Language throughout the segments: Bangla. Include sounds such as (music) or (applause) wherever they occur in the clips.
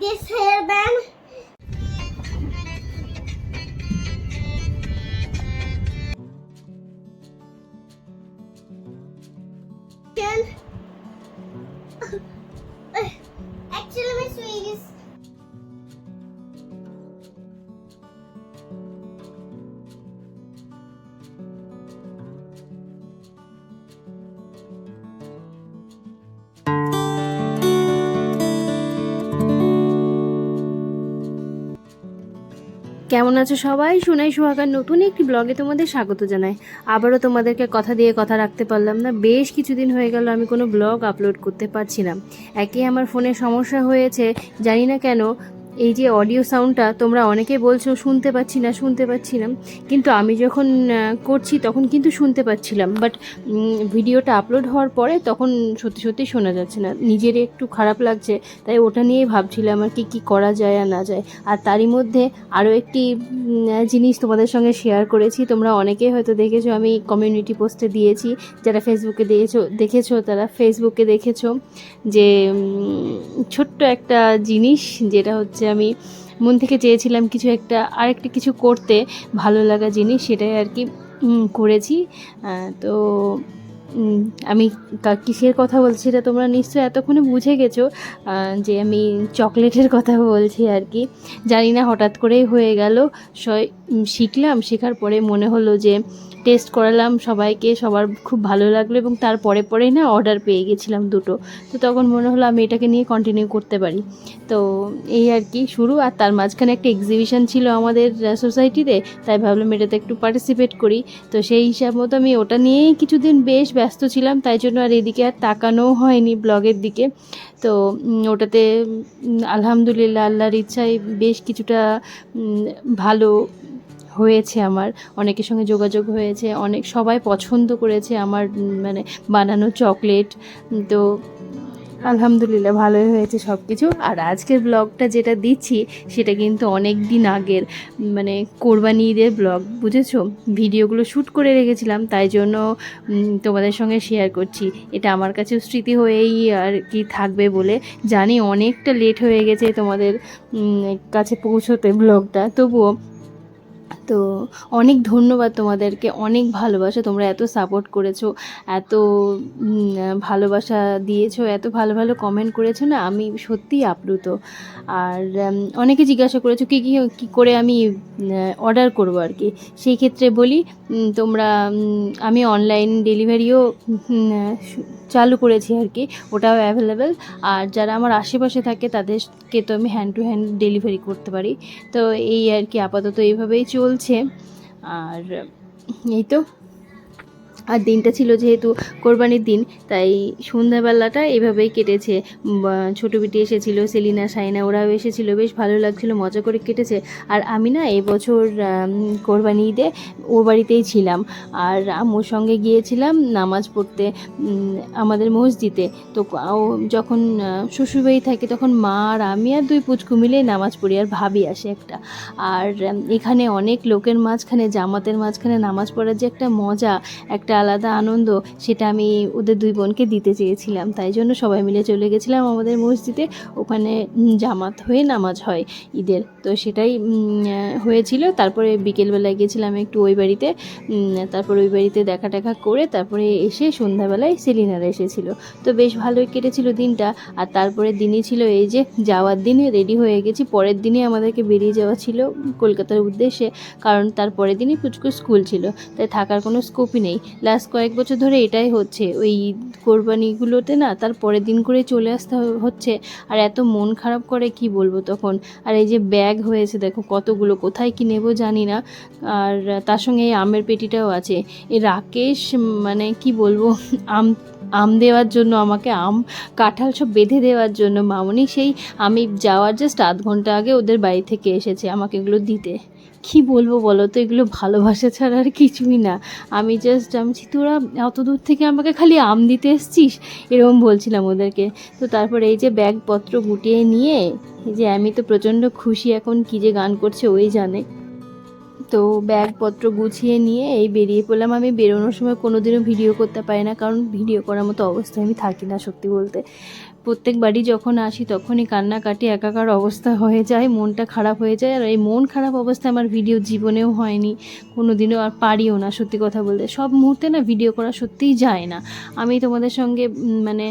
Bilgisayar ben কেমন আছো সবাই? সোনাই সোহাগার নতুন একটি ব্লগে তোমাদের স্বাগত জানাই। আবারও তোমাদেরকে কথা দিয়ে কথা রাখতে পারলাম না। বেশ কিছুদিন হয়ে গেল, আমি কোনো ব্লগ আপলোড করতে পারছি না। একে আমার ফোনে সমস্যা হয়েছে, জানি না কেন এই যে অডিও সাউন্ডটা তোমরা অনেকে বলছো, শুনতে পাচ্ছি না, শুনতে পাচ্ছি না। কিন্তু আমি যখন করছি তখন কিন্তু শুনতে পাচ্ছিলাম। বাট ভিডিওটা আপলোড হওয়ার পরে তখন সত্যি সত্যি শোনা যাচ্ছে না। নিজের একটু খারাপ লাগছে, তাই ওটা নিয়েই ভাবছিলাম আর কি, কী করা যায় আর না যায়। আর তারই মধ্যে আরও একটি জিনিস তোমাদের সঙ্গে শেয়ার করেছি। তোমরা অনেকেই হয়তো দেখেছ, আমি কমিউনিটি পোস্টে দিয়েছি। যারা ফেসবুকে দিয়েছ, দেখেছ, তারা ফেসবুকে দেখেছ যে ছোট্ট একটা জিনিস, যেটা হচ্ছে আমি মন থেকে চেয়েছিলাম কিছু একটা, আরেকটা কিছু করতে ভালো লাগা জিনিস সেটাই আর কি করেছি। তো আমি কিসের কথা বলছি সেটা তোমরা নিশ্চয়ই এতক্ষণে বুঝে গেছো যে আমি চকলেটের কথা বলছি আর কি। জানি না, হঠাৎ করেই হয়ে গেল। শিখলাম, শেখার পরে মনে হলো যে টেস্ট করালাম সবাইকে, সবার খুব ভালো লাগল এবং তারপরে পরেই না অর্ডার পেয়ে গেছিলাম দুটো। তো তখন মনে হলো আমি এটাকে নিয়ে কন্টিনিউ করতে পারি। তো এই আর কি, শুরু। আর তার মাঝখানে একটা এক্সিবিশন ছিল আমাদের সোসাইটিতে তাই ভাবলাম এটাতে একটু পার্টিসিপেট করি। তো সেই হিসাব মতো আমি ওটা নিয়েই কিছুদিন বেশ ব্যস্ত ছিলাম, তাই জন্য আর এদিকে আর তাকানোও হয়নি ব্লগের দিকে। তো ওটাতে আলহামদুলিল্লাহ, আল্লাহর ইচ্ছায় বেশ কিছুটা ভালো হয়েছে আমার। অনেকের সঙ্গে যোগাযোগ হয়েছে, অনেক সবাই পছন্দ করেছে আমার মানে বানানো চকলেট। তো আলহামদুলিল্লাহ, ভালোই হয়েছে সব কিছু আর আজকের ব্লগটা যেটা দিচ্ছি, সেটা কিন্তু অনেক দিন আগের মানে কোরবানি ঈদের ব্লগ বুঝেছ? ভিডিওগুলো শ্যুট করে রেখেছিলাম, তাই জন্য তোমাদের সঙ্গে শেয়ার করছি। এটা আমার কাছেও স্মৃতি হয়েই আর কি থাকবে বলে জানি অনেকটা লেট হয়ে গেছে তোমাদের কাছে পৌঁছোতে ব্লগটা তবুও তো অনেক ধন্যবাদ তোমাদেরকে, অনেক ভালোবাসা তোমরা এত সাপোর্ট করেছ, এত ভালোবাসা দিয়েছ, এত ভালো ভালো কমেন্ট করেছ না, আমি সত্যিই আপ্লুত। আর অনেকে জিজ্ঞাসা করেছ কী কী কী করে আমি অর্ডার করব আর কি? সেই ক্ষেত্রে বলি তোমরা আমি অনলাইন ডেলিভারিও চালু করেছি আর কি, ওটাও অ্যাভেলেবেল আর যারা আমার আশেপাশে থাকে, তাদেরকে তো আমি হ্যান্ড টু হ্যান্ড ডেলিভারি করতে পারি। তো এই আর কি, আপাতত এইভাবেই চলছে। আর এই তো আর দিনটা ছিল যেহেতু কোরবানির দিন, তাই সন্ধ্যাবেলাটা এভাবেই কেটেছে। ছোটো বিটি এসেছিল, সেলিনা সাইনা ওরাও এসেছিল, বেশ ভালো লাগছিল, মজা করে কেটেছে। আর আমি না এবছর কোরবানি ঈদে ওর বাড়িতেই ছিলাম। আর আম্মুর সঙ্গে গিয়েছিলাম নামাজ পড়তে আমাদের মসজিদে। তো ও যখন শ্বশুরবাড়ি থাকে, তখন মা আর আমি আর দুই পুচকু মিলে নামাজ পড়ি, আর ভাবি আসে একটা। আর এখানে অনেক লোকের মাঝখানে, জামাতের মাঝখানে নামাজ পড়ার যে একটা মজা, একটা আলাদা আনন্দ সেটা আমি ওদের দুই বোনকে দিতে চেয়েছিলাম। তাই জন্য সবাই মিলে চলে গেছিলাম আমাদের মসজিদে। ওখানে জামাত হয়ে নামাজ হয় ঈদের। তো সেটাই হয়েছিল। তারপরে বিকেলবেলায় গেছিলাম একটু ওই বাড়িতে। তারপর ওই বাড়িতে দেখা টেখা করে তারপরে এসে সন্ধ্যাবেলায় সেলিনারা এসেছিল। তো বেশ ভালোই কেটেছিল দিনটা। আর তারপরে দিনই ছিল এই যে যাওয়ার দিনে রেডি হয়ে গেছি। পরের দিনে আমাদেরকে বেরিয়ে যাওয়া ছিল কলকাতার উদ্দেশ্যে। কারণ তার পরের দিনই পুচকু স্কুল ছিল। তাই থাকার কোনো স্কোপই নেই। লাস্ট কয়েক বছর ধরে এটাই হচ্ছে। ওই কোরবানিগুলোতে না তার পরের দিন করে চলে আসতে হচ্ছে। আর এত মন খারাপ করে কি বলব তখন? আর এই যে ব্যাগ হয়েছে, দেখো কতগুলো, কোথায় কি নেব জানি না। আর তার সঙ্গে এই আমের পেটিটাও আছে। এই রাকেশ মানে কি বলব, (laughs) আম আম দেওয়ার জন্য আমাকে আম, কাঁঠাল সব বেঁধে দেওয়ার জন্য মামনি সেই, আমি যাওয়ার জাস্ট আধ ঘণ্টা আগে ওদের বাড়ি থেকে এসেছে আমাকে এগুলো দিতে। কি বলব বলো তো? এগুলো ভালোবাসা ছাড়া আর কিছুই না। আমি জাস্ট আমি তোরা অত দূর থেকে আমাকে খালি আম দিতে এসছিস, এরকম বলছিলাম ওদেরকে। তো তারপরে এই যে ব্যাগপত্র গুটিয়ে নিয়ে, এই যে আমি তো প্রচণ্ড খুশি এখন কী যে গান করছে ওই জানে। তো ব্যাগপত্র গুছিয়ে নিয়ে এই বেরিয়ে পড়লাম। আমি বেরোনোর সময় কোনো দিনও ভিডিও করতে পারি না, কারণ ভিডিও করার মতো অবস্থায় আমি থাকি না সত্যি বলতে। প্রত্যেকবারই যখন আসি তখনই কান্নাকাটি, একাকার অবস্থা হয়ে যায়, মনটা খারাপ হয়ে যায়। আর এই মন খারাপ অবস্থা আমার ভিডিও জীবনেও হয়নি। কোনো দিনও আর পারিও না, সত্যি কথা বলতে। সব মুহূর্তে না ভিডিও করা সত্যিই যায় না। আমি তোমাদের সঙ্গে মানে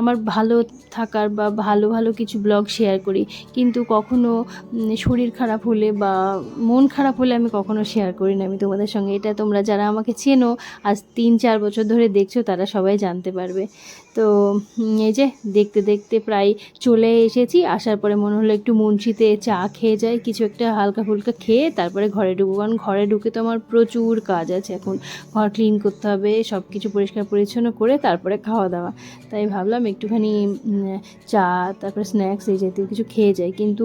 আমার ভালো থাকার বা ভালো ভালো কিছু ব্লগ শেয়ার করি। কিন্তু কখনো শরীর খারাপ হলে বা মন খারাপ হলে আমি কখনো শেয়ার করি না আমি তোমাদের সঙ্গে। এটা তোমরা যারা আমাকে চেনো, আজ তিন, চার বছর ধরে দেখছ, তারা সবাই জানতে পারবে। তো এই যে দেখতে দেখতে প্রায় চলে এসেছি। আসার পরে মনে হলো একটু মুন্সিতে চা খেয়ে যাই, কিছু একটা হালকা ফুলকা খেয়ে তারপরে ঘরে ঢুকবো। কারণ ঘরে ঢুকে তো আমার প্রচুর কাজ আছে। এখন ঘর ক্লিন করতে হবে সব কিছু পরিষ্কার পরিচ্ছন্ন করে তারপরে খাওয়া দাওয়া। তাই ভাবলাম একটুখানি চা, তারপরে স্ন্যাক্স এই জাতীয় কিছু খেয়ে যাই। কিন্তু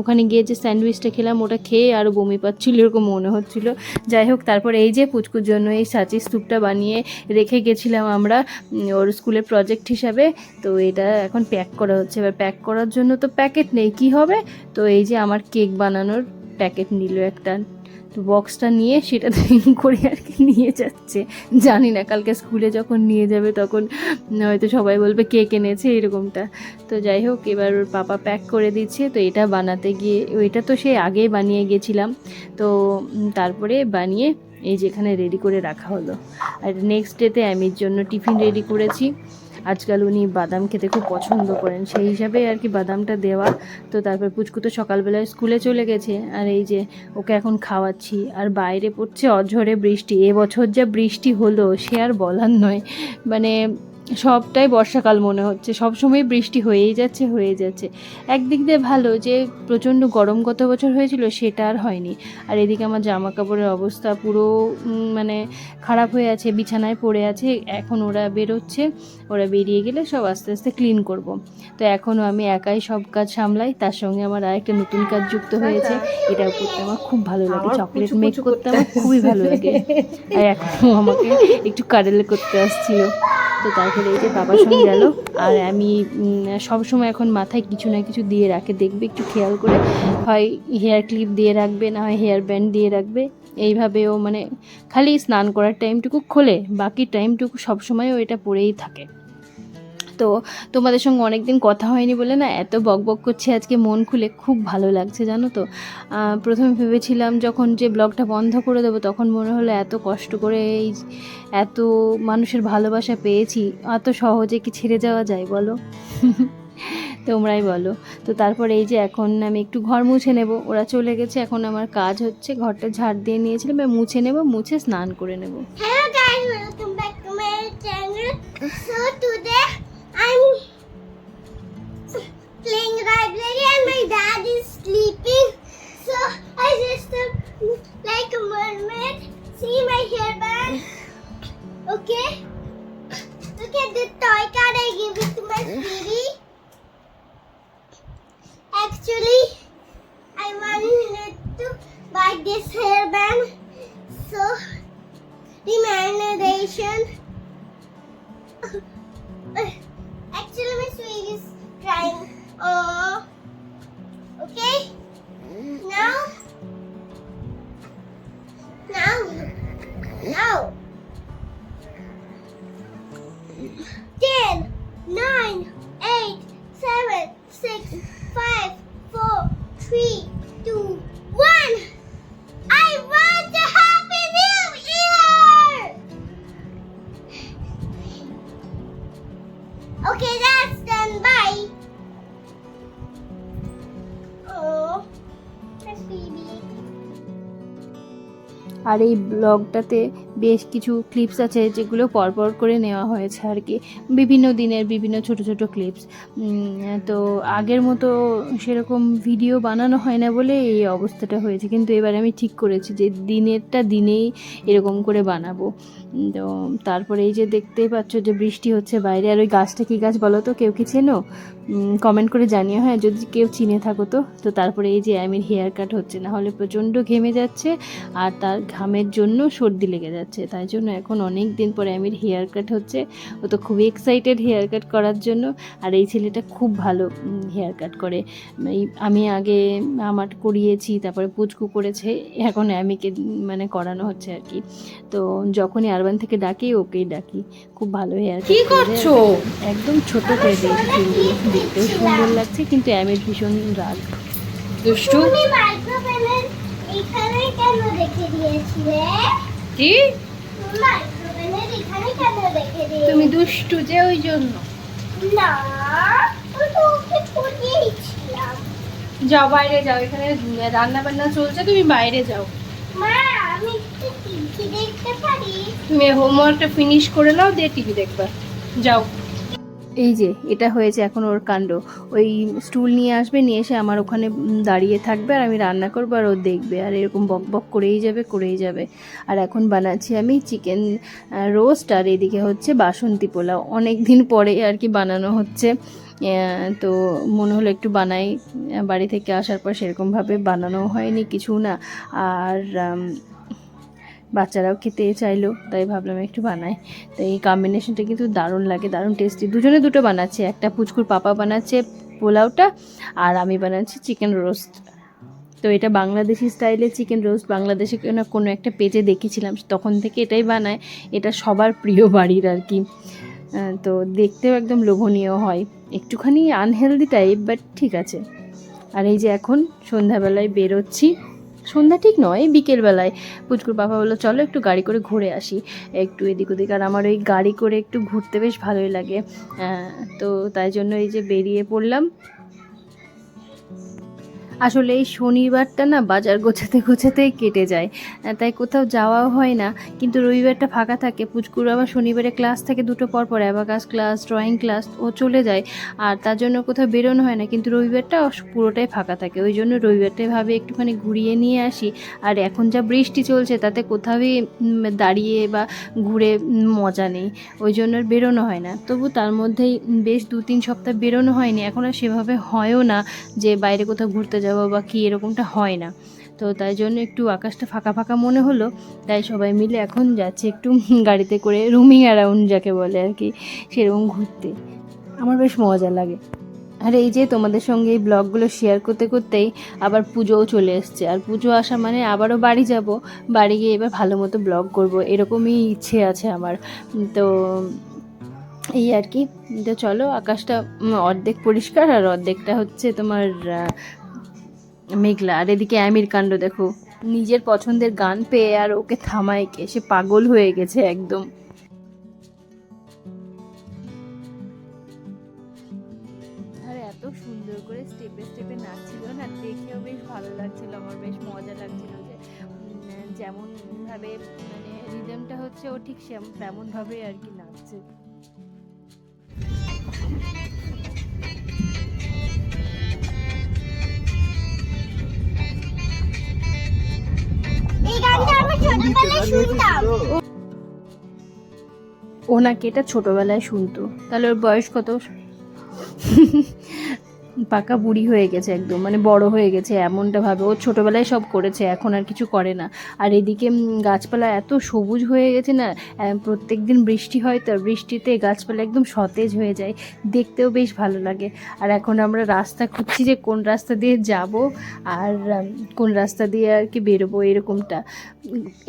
ওখানে গিয়ে যে স্যান্ডউইচটা খেলাম, ওটা খেয়ে আরও বমি পাচ্ছিল, এরকম মনে হচ্ছিল। যাই হোক, তারপরে এই যে পুচকুর জন্য এই সাচি স্তূপটা বানিয়ে রেখে গেছিলাম আমরা ওর স্কুলের প্রজেক্ট হিসাবে। তো এটা এখন প্যাক করা হচ্ছে। এবার প্যাক করার জন্য তো প্যাকেট নেই, কি হবে? তো এই যে আমার কেক বানানোর প্যাকেট নিল একটা। তো বক্সটা নিয়ে সেটা (laughs) করে আর কি নিয়ে যাচ্ছে। জানি না, কালকে স্কুলে যখন নিয়ে যাবে তখন হয়তো সবাই বলবে কেক এনেছে, এরকমটা। তো যাই হোক, এবার ওর পাপা প্যাক করে দিচ্ছে। তো এটা বানাতে গিয়ে, ওইটা তো সেই আগেই বানিয়ে গেছিলাম। তো তারপরে বানিয়ে এই যেখানে রেডি করে রাখা হলো। আর নেক্সট ডেতে আমির জন্য টিফিন রেডি করেছি। আজকাল উনি বাদাম খেতে খুব পছন্দ করেন। সেই হিসাবে আর কি বাদামটা দেওয়া। তো তারপর পুচকু তো সকালবেলায় স্কুলে চলে গেছে। আর এই যে ওকে এখন খাওয়াচ্ছি। আর বাইরে পড়ছে অঝরে বৃষ্টি। এবছর যা বৃষ্টি হলো সে আর বলার নয়। মানে সবটাই বর্ষাকাল মনে হচ্ছে। সব সময় বৃষ্টি হয়েই যাচ্ছে হয়ে যাচ্ছে। একদিক দিয়ে ভালো যে প্রচণ্ড গরম গত বছর হয়েছিল সেটা আর হয়নি। আর এদিকে আমার জামা কাপড়ের অবস্থা পুরো মানে খারাপ হয়ে আছে বিছানায় পড়ে আছে। এখন ওরা বেরোচ্ছে ওরা বেরিয়ে গেলে সব আস্তে আস্তে ক্লিন করব। তো এখনও আমি একাই সব কাজ সামলাই তার সঙ্গে আমার আরেকটা নতুন কাজ যুক্ত হয়েছে। এটা করতে আমার খুব ভালো লাগে। চকলেট মেক করতে আমার খুবই ভালো লাগে। (laughs) আর এখনও আমাকে একটু কারেল করতে আসছিল। তো তারপরে এই যে বাবার সঙ্গে গেল। আর আমি সবসময় এখন মাথায় কিছু না কিছু দিয়ে রাখে, দেখবে একটু খেয়াল করে হয় হেয়ার ক্লিপ দিয়ে রাখবে, না হয় হেয়ার ব্যান্ড দিয়ে রাখবে। এইভাবেও মানে খালি স্নান করার টাইমটুকু খোলে, বাকি টাইমটুকু সবসময় ও এটা পরেই থাকে। তো তোমাদের সঙ্গে অনেক দিন কথা হয়নি বলে না এত বক বক করছে আজকে মন খুলে খুব ভালো লাগছে জানো তো। প্রথমে ভেবেছিলাম যখন যে ব্লগটা বন্ধ করে দেবো তখন মনে হলো এত কষ্ট করে এই এত মানুষের ভালোবাসা পেয়েছি এত সহজে কি ছেড়ে যাওয়া যায় বলো? (laughs) তোমরাই বলো। তো তারপরে এই যে এখন আমি একটু ঘর মুছে নেব ওরা চলে গেছে এখন আমার কাজ হচ্ছে ঘরটা ঝাড় দিয়ে নিয়েছিলাম এবার মুছে নেব মুছে স্নান করে নেব। Hello guys, welcome back to my channel. So today I'm playing library and my dad is sleeping. So I just uh, like a mermaid. See my hairband. আর এই ব্লগটাতে বেশ কিছু ক্লিপস আছে যেগুলো পরপর করে নেওয়া হয়েছে আর কি। বিভিন্ন দিনের বিভিন্ন ছোট ছোট ক্লিপস তো আগের মতো সেরকম ভিডিও বানানো হয় না বলে এই অবস্থাটা হয়েছে। কিন্তু এবার আমি ঠিক করেছি যে দিনেরটা দিনেই এরকম করে বানাবো। তো তারপরে এই যে দেখতেই পাচ্ছ যে বৃষ্টি হচ্ছে বাইরে। আর ওই গাছটা কী গাছ বলো তো? কেউ কি চেনো? কমেন্ট করে জানিও হ্যাঁ যদি কেউ চিনে থাকো তো। তো তারপরে এই যে আমির হেয়ার কাট হচ্ছে না হলে প্রচণ্ড ঘেমে যাচ্ছে আর তার ঘামের জন্য সর্দি লেগে যাচ্ছে। তাই জন্য এখন অনেক দিন পরে আমির হেয়ার কাট হচ্ছে। ও তো খুবই এক্সাইটেড হেয়ার কাট করার জন্য। আর এই ছেলেটা খুব ভালো হেয়ার কাট করে। এই আমি আগে আমার করিয়েছি তারপরে পুচকু করেছে এখন আমিকে মানে করানো হচ্ছে আর কি। তো যখনই আরবান থেকে ডাকি ওকেই ডাকি। খুব ভালো হেয়ার কি করছ? একদম ছোট করে দিয়েছি দেখতেও সুন্দর লাগছে কিন্তু অ্যামের ভীষণ রাগ। দুষ্টু? তুমি মাইক্রোওভেনের এখানে কেন রেখে দিয়েছিলে? কি? মাইক্রোওভেনের এখানে কেন রেখে দিয়েছিলে? তুমি দুষ্টু যে ওই জন্য। যাও বাইরে যাও এখানে রান্না বান্না চলছে তুমি বাইরে যাও। মা আমি একটু টিভি দেখতে পারি? তুমি হোমওয়ার্কটা ফিনিশ করে নাও দিয়ে টিভি দেখবা। যাও। এই যে, এটা হয়েছে এখন ওর কাণ্ড। ওই স্টুল নিয়ে আসবে, নিয়ে এসে আমার ওখানে দাঁড়িয়ে থাকবে আর আমি রান্না করব আর ও দেখবে। আর এরকম বক বক করেই যাবে করেই যাবে। আর এখন বানাচ্ছি আমি চিকেন রোস্ট আর এদিকে হচ্ছে বাসন্তী পোলাও। অনেক দিন পরে আর কি বানানো হচ্ছে। তো মনে হলো একটু বানাই। বাড়ি থেকে আসার পর সেরকমভাবে বানানো হয়নি, কিছু না। আর বাচ্চারাও খেতে চাইলো, তাই ভাবলাম একটু বানাই। তো এই কম্বিনেশনটা কিন্তু দারুণ লাগে, দারুণ টেস্টি দুজনে দুটো বানাচ্ছে, একটা পুচকুর পাপা বানাচ্ছে পোলাওটা, আর আমি বানাচ্ছি চিকেন রোস্ট তো এটা বাংলাদেশি স্টাইলে চিকেন রোস্ট বাংলাদেশে কোনো কোনো একটা পেজে দেখেছিলাম, তখন থেকে এটাই বানায়। এটা সবার প্রিয় বাড়ির আর কি। তো দেখতেও একদম লোভনীয় হয়। একটুখানি আনহেলদি টাইপ বাট ঠিক আছে। আর এই যে এখন সন্ধ্যাবেলায় বেরোচ্ছি সন্ধ্যা ঠিক নয়, বিকেলবেলায়। পুচকুর বাবা বলল, চলো একটু গাড়ি করে ঘুরে আসি। একটু এদিক ওদিক। আর আমার ওই গাড়ি করে একটু ঘুরতে বেশ ভালোই লাগে। তো তাই জন্য এই যে বেরিয়ে পড়লাম। আসলে এই শনিবারটা না বাজার গোছাতে গোছাতেই কেটে যায়। তাই কোথাও যাওয়াও হয় না। কিন্তু রবিবারটা ফাঁকা থাকে। পুচকুর আবার শনিবারে ক্লাস থাকে দুটো পর পর। অ্যাবাকাস ক্লাস, ড্রয়িং ক্লাস, ও চলে যায়। আর তার জন্য কোথাও বেরোনো হয় না। কিন্তু রবিবারটা পুরোটাই ফাঁকা থাকে। ওই জন্য রবিবারটাই ভাবে একটুখানি ঘুরিয়ে নিয়ে আসি। আর এখন যা বৃষ্টি চলছে, তাতে কোথাওই দাঁড়িয়ে বা ঘুরে মজা নেই। ওই জন্য বেরোনো হয় না। তবু তার মধ্যেই বেশ দু তিন সপ্তাহ বেরোনো হয়নি। এখন আর সেভাবে হয়ও না যে বাইরে কোথাও ঘুরতে যাব বা কি এরকমটা হয় না। তো তাই জন্য একটু আকাশটা ফাঁকা ফাঁকা মনে হলো, তাই সবাই মিলে এখন যাচ্ছে একটু (laughs) গাড়িতে করে রুমিং অ্যারাউন্ড যাকে বলে আর কি, সেরকম ঘুরতে। আমার বেশ মজা লাগে। আর এই যে তোমাদের সঙ্গে এই ব্লগগুলো শেয়ার করতে করতেই আবার পুজোও চলে এসছে। আর পুজো আসা মানে আবারও বাড়ি যাব, বাড়ি গিয়ে এবার ভালো মতো ব্লগ করব, এরকমই ইচ্ছে আছে আমার। তো এই আর কি, তো চলো আকাশটা অর্ধেক পরিষ্কার আর অর্ধেকটা হচ্ছে তোমার মেঘলা আর এদিকে আমির কাণ্ড দেখো। নিজের পছন্দের গান পেয়ে আর ওকে থামায় কে? সে পাগল হয়ে গেছে একদম। আর এত সুন্দর করে স্টেপে স্টেপে নাচছিল না বেশ ভালো লাগছিল আমার বেশ মজা লাগছিল যে উম, যেমন ভাবে মানে হচ্ছে ও ঠিক সেম- তেমন ভাবে আর কি নাচছে। ও নাকি এটা ছোটবেলায় শুনতো। তাহলে ওর বয়স কত? পাকা বুড়ি হয়ে গেছে একদম মানে বড় হয়ে গেছে এমনটা ভাবে। ও ছোটবেলায় সব করেছে, এখন আর কিছু করে না। আর এদিকে গাছপালা এত সবুজ হয়ে গেছে না প্রত্যেক দিন বৃষ্টি হয় তো বৃষ্টিতে গাছপালা একদম সতেজ হয়ে যায়, দেখতেও বেশ ভালো লাগে। আর এখন আমরা রাস্তা খুঁজছি যে কোন রাস্তা দিয়ে যাব আর কোন রাস্তা দিয়ে আর কি বেরোবো এরকমটা।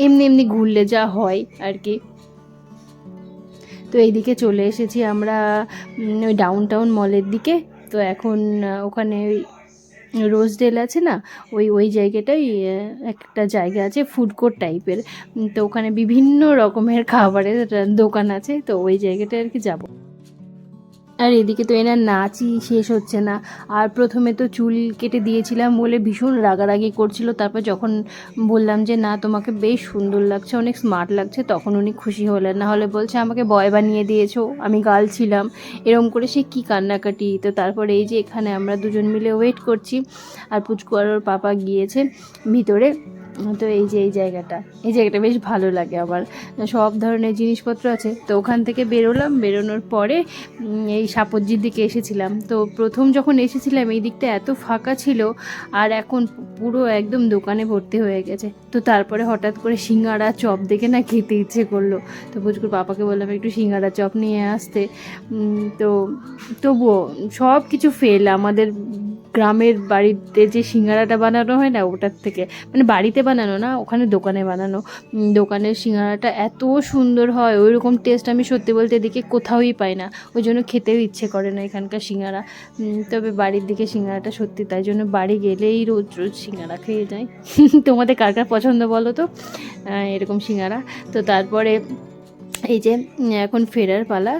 এমনি এমনি ঘুরলে যা হয় আর কি। তো এইদিকে চলে এসেছি আমরা ওই ডাউন টাউন মলের দিকে। তো এখন ওখানে ওই রোজ ডেল আছে না? ওই ওই জায়গাটাই একটা জায়গা আছে ফুড কোর্ট টাইপের তো ওখানে বিভিন্ন রকমের খাবারের দোকান আছে, তো ওই জায়গাটায় আর কি যাব। আর এদিকে তো এনার নাচই শেষ হচ্ছে না। আর প্রথমে তো চুল কেটে দিয়েছিলাম বলে ভীষণ রাগারাগি করছিল। তারপর যখন বললাম যে, না, তোমাকে বেশ সুন্দর লাগছে, অনেক স্মার্ট লাগছে, তখন উনি খুশি হলেন। না হলে বলছে, আমাকে বয় বানিয়ে দিয়েছ, আমি গার্ল ছিলাম। এরম করে সে কী কান্নাকাটি। তো তারপরে এই যে এখানে আমরা দুজন মিলে ওয়েট করছি। আর পুচকু আর ওর পাপা গিয়েছে ভিতরে। তো এই যে, এই জায়গাটা। এই জায়গাটা বেশ ভালো লাগে আমার সব ধরনের জিনিসপত্র আছে। তো ওখান থেকে বেরোলাম। বেরোনোর পরে এই সাপজ্জির দিকে এসেছিলাম। তো প্রথম যখন এসেছিলাম, এই দিকটা এত ফাঁকা ছিল, আর এখন পুরো একদম দোকানে ভর্তি হয়ে গেছে। তো তারপরে হঠাৎ করে সিঙ্গাড়া চপ দেখে না খেতে ইচ্ছে করল। তো পুচকুর পাপাকে বললাম, একটু সিঙ্গাড়া চপ নিয়ে আসতে। তো তবুও সব কিছু ফেল আমাদের গ্রামের বাড়িতে যে সিঙ্গারাটা বানানো হয় না, ওটার থেকে। মানে বাড়িতে বানানো না, ওখানে দোকানে বানানো। দোকানের সিঙ্গারাটা এত সুন্দর হয় ওই রকম টেস্ট আমি সত্যি বলতে এদিকে কোথাওই পাই না। ওই জন্য খেতেও ইচ্ছে করে না এখানকার সিঙ্গারা। তবে বাড়ির দিকে সিঙ্গারাটা সত্যি, তাই জন্য বাড়ি গেলেই রোজ রোজ সিঙ্গারা খেয়ে যাই। (laughs) তোমাদের কার কার পছন্দ বলো তো? এরকম সিঙ্গারা। তো তারপরে এই যে এখন ফেরার পালা,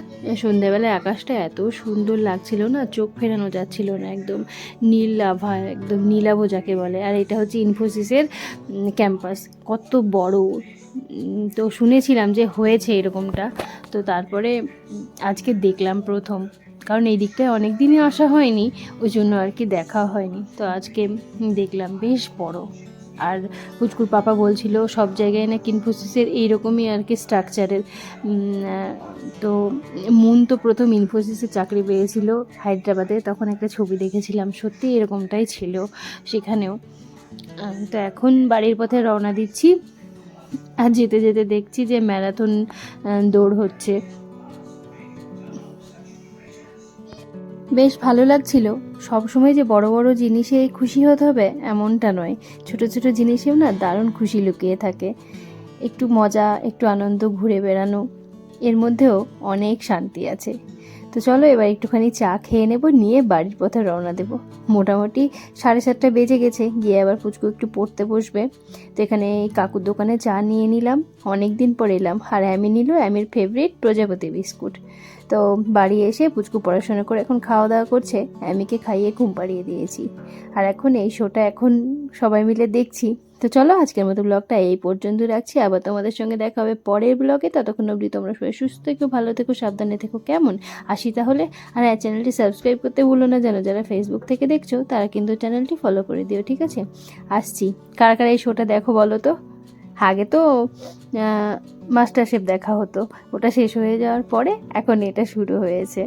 সন্ধ্যেবেলায় আকাশটা এত সুন্দর লাগছিল না, চোখ ফেরানো যাচ্ছিল না একদম, নীল লাভা, একদম নীলাভ যাকে বলে, আর এটা হচ্ছে ইনফোসিসের ক্যাম্পাস কত বড় তো শুনেছিলাম যে হয়েছে এরকমটা, তো তারপরে আজকে দেখলাম প্রথম, কারণ এই দিকটায় অনেক দিনই আসা হয়নি, ওই জন্য আর কি দেখা হয়নি, তো আজকে দেখলাম বেশ বড়। আর পুচকুর পাপা বলছিল, সব জায়গায় না ইনফোসিসের এইরকমই আর কি স্ট্রাকচারের তো মুন তো প্রথম ইনফোসিসে চাকরি পেয়েছিল হায়দ্রাবাদে, তখন একটা ছবি দেখেছিলাম, সত্যি এরকমটাই ছিল সেখানেও। তো এখন বাড়ির পথে রওনা দিচ্ছি, আর যেতে যেতে দেখছি যে ম্যারাথন দৌড় হচ্ছে। বেশ ভালো লাগছিল। সবসময় যে বড় বড় জিনিসে খুশি হতে হবে এমনটা নয়। ছোট ছোট জিনিসেও না দারুণ খুশি লুকিয়ে থাকে। একটু মজা, একটু আনন্দ ঘুরে বেড়ানো, এর মধ্যেও অনেক শান্তি আছে। তো চলো এবার একটুখানি চা খেয়ে নেব, নিয়ে বাড়ির পথে রওনা দেব। মোটামুটি সাড়ে সাতটা বেজে গেছে, গিয়ে আবার পুচকু একটু পড়তে বসবে। তো এখানে কাকুর দোকানে চা নিয়ে নিলাম। অনেক দিন পর এলাম। আর অ্যামি নিল অ্যামির ফেভারিট প্রজাপতি বিস্কুট। তো বাড়ি এসে পুচকু পড়াশোনা করে এখন খাওয়া দাওয়া করছে, অ্যামিকে খাইয়ে ঘুম পাড়িয়ে দিয়েছি। আর এখন এই শোটা এখন সবাই মিলে দেখছি। তো চলো আজকের মতো ব্লগটা এই পর্যন্ত রাখছি। আবার তোমাদের সঙ্গে দেখা হবে পরের ব্লগে। ততক্ষণ অবধি তোমরা সবাই সুস্থ থেকো, ভালো থেকো, সাবধানে থেকো, কেমন? আসি তাহলে। আর হ্যাঁ চ্যানেলটি সাবস্ক্রাইব করতে ভুলো না। যেন যারা ফেসবুক থেকে দেখছ, তারা কিন্তু চ্যানেলটি ফলো করে দিও, ঠিক আছে? আসছি। কারা কারা এই শোটা দেখো বলো তো? আগে তো মাস্টার শেফ দেখা হতো। ওটা শেষ হয়ে যাওয়ার পরে এখন এটা শুরু হয়েছে।